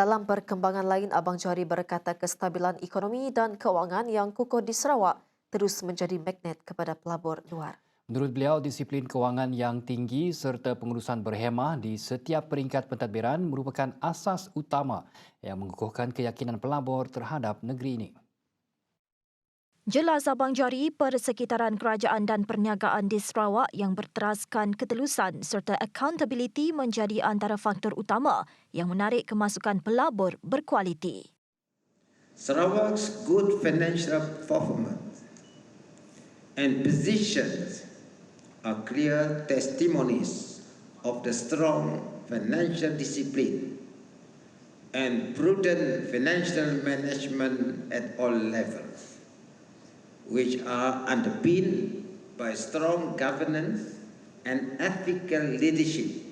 Dalam perkembangan lain, Abang Johari berkata kestabilan ekonomi dan kewangan yang kukuh di Sarawak terus menjadi magnet kepada pelabur luar. Menurut beliau, disiplin kewangan yang tinggi serta pengurusan berhemah di setiap peringkat pentadbiran merupakan asas utama yang mengukuhkan keyakinan pelabur terhadap negeri ini. Jelas Abang Jari persekitaran kerajaan dan perniagaan di Sarawak yang berteraskan ketelusan serta accountability menjadi antara faktor utama yang menarik kemasukan pelabur berkualiti. Sarawak's good financial performance and positions are clear testimonies of the strong financial discipline and prudent financial management at all levels, which are underpinned by strong governance and ethical leadership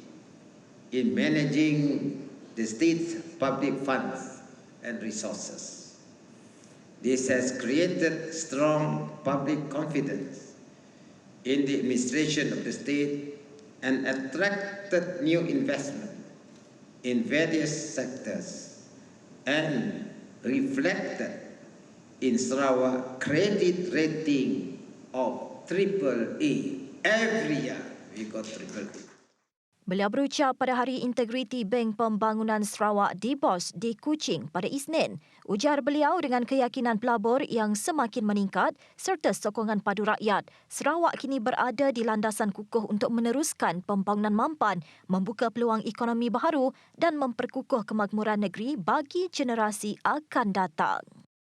in managing the state's public funds and resources. This has created strong public confidence in the administration of the state and attracted new investment in various sectors and reflected in Sarawak credit rating of triple A. Every year we got triple A. Beliau berucap pada Hari Integriti Bank Pembangunan Sarawak di BOS di Kuching pada Isnin. Ujar beliau dengan keyakinan pelabur yang semakin meningkat serta sokongan padu rakyat. Sarawak kini berada di landasan kukuh untuk meneruskan pembangunan mampan, membuka peluang ekonomi baharu dan memperkukuh kemakmuran negeri bagi generasi akan datang.